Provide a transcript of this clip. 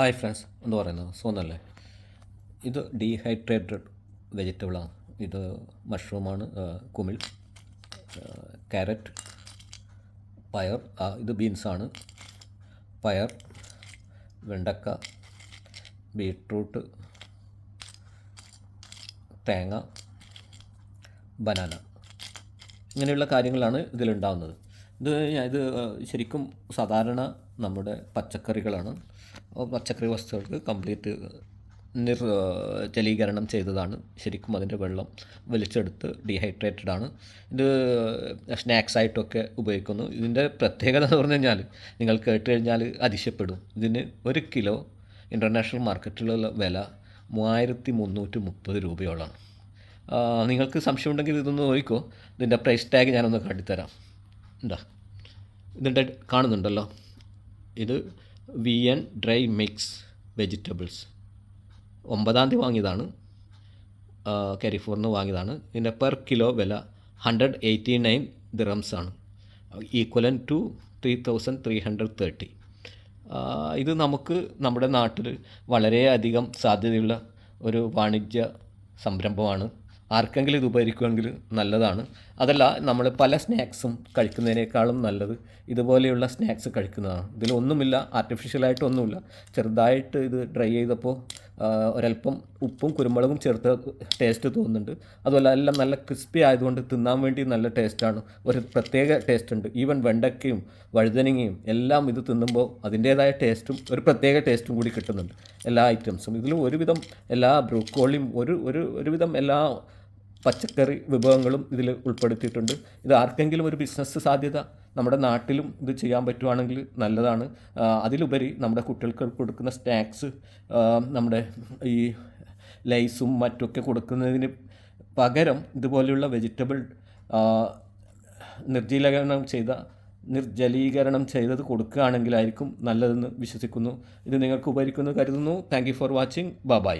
Hi friends എന്ന് പറയുന്നത് സോന്നല്ലേ ഇത് ഡീഹൈഡ്രേറ്റഡ് വെജിറ്റബിളാണ് ഇത് മഷ്റൂമാണ് കുമിൾ ക്യാരറ്റ് പയർ ഇത് ബീൻസാണ് പയർ വെണ്ടക്ക ബീട്രൂട്ട് തേങ്ങ ബനാന. ഇങ്ങനെയുള്ള കാര്യങ്ങളാണ് ഇതിലുണ്ടാവുന്നത്. ഇത് ഇത് ശരിക്കും സാധാരണ നമ്മുടെ പച്ചക്കറികളാണ്. പച്ചക്കറി വസ്തുക്കൾക്ക് കംപ്ലീറ്റ് നിർ ജലീകരണം ചെയ്തതാണ്. ശരിക്കും അതിന്റെ വെള്ളം വലിച്ചെടുത്ത് ഡീഹൈഡ്രേറ്റഡ് ആണ്. ഇത് സ്നാക്സ് ആയിട്ടൊക്കെ ഉപയോഗിക്കുന്നു. ഇതിന്റെ പ്രത്യേകത എന്ന് പറഞ്ഞു കഴിഞ്ഞാൽ നിങ്ങൾ കേട്ട് കഴിഞ്ഞാൽ അതിശയപ്പെടും. ഇതിന് ഒരു കിലോ ഇന്റർനാഷണൽ മാർക്കറ്റിലുള്ള വില മൂവായിരത്തി മുന്നൂറ്റി മുപ്പത് രൂപയോളാണ് നിങ്ങൾക്ക് സംശയമുണ്ടെങ്കിൽ ഇതൊന്ന് നോക്കിക്കോ. ഇതിന്റെ പ്രൈസ് ടാഗ് ഞാനൊന്ന് കാട്ടിത്തരാം. എന്താ ഇതിന്റെ കാണുന്നുണ്ടല്ലോ. ഇത് V N dry mix vegetables ഒമ്പതാം തീയതി വാങ്ങിയതാണ്. കരിഫോർന്ന് വാങ്ങിയതാണ്. ഇതിന്റെ പെർ കിലോ വില ഹൺഡ്രഡ് എയ്റ്റി നയൻ ദിറംസ് ആണ് equivalent to three thousand three hundred thirty ഇത് നമുക്ക് നമ്മുടെ നാട്ടിൽ വളരെയധികം സാധ്യതയുള്ള ഒരു വാണിജ്യ സംരംഭമാണ്. ആർക്കെങ്കിലും ഇത് ഉപകരിക്കുമെങ്കിൽ നല്ലതാണ്. അതല്ല നമ്മൾ പല സ്നാക്സും കഴിക്കുന്നതിനേക്കാളും നല്ലത് ഇതുപോലെയുള്ള സ്നാക്സ് കഴിക്കുന്നതാണ്. ഇതിലൊന്നുമില്ല ആർട്ടിഫിഷ്യലായിട്ടൊന്നുമില്ല ചെറുതായിട്ട് ഇത് ഡ്രൈ ചെയ്തപ്പോൾ ഒരല്പം ഉപ്പും കുരുമുളകും ചേർത്ത് ടേസ്റ്റ് തോന്നുന്നുണ്ട്. അതുപോലെ എല്ലാം നല്ല ക്രിസ്പി ആയതുകൊണ്ട് തിന്നാൻ വേണ്ടി നല്ല ടേസ്റ്റാണ് ഒരു പ്രത്യേക ടേസ്റ്റ് ഉണ്ട്. ഈവൻ വെണ്ടക്കയും വഴുതനങ്ങയും എല്ലാം ഇത് തിന്നുമ്പോൾ അതിന്റേതായ ടേസ്റ്റും ഒരു പ്രത്യേക ടേസ്റ്റും കൂടി കിട്ടുന്നുണ്ട്. എല്ലാ ഐറ്റംസും ഇതിലും ഒരുവിധം എല്ലാ ബ്രൂക്കോളിയും ഒരു ഒരു ഒരുവിധം എല്ലാ പച്ചക്കറി വിഭവങ്ങളും ഇതിൽ ഉൾപ്പെടുത്തിയിട്ടുണ്ട്. ഇത് ആർക്കെങ്കിലും ഒരു ബിസിനസ് സാധ്യത നമ്മുടെ നാട്ടിലും ഇത് ചെയ്യാൻ പറ്റുവാണെങ്കിൽ നല്ലതാണ്. അതിലുപരി നമ്മുടെ കുട്ടികൾക്ക് കൊടുക്കുന്ന സ്നാക്സ് നമ്മുടെ ഈ ലൈസും മറ്റൊക്കെ കൊടുക്കുന്നതിന് പകരം ഇതുപോലെയുള്ള വെജിറ്റബിൾ നിർജലീകരണം ചെയ്ത നിർജലീകരണം ചെയ്തത് കൊടുക്കുകയാണെങ്കിലായിരിക്കും നല്ലതെന്ന് വിശ്വസിക്കുന്നു. ഇത് നിങ്ങൾക്ക് ഉപകരിക്കുമെന്ന് കരുതുന്നു താങ്ക് ഫോർ വാച്ചിങ് ബൈ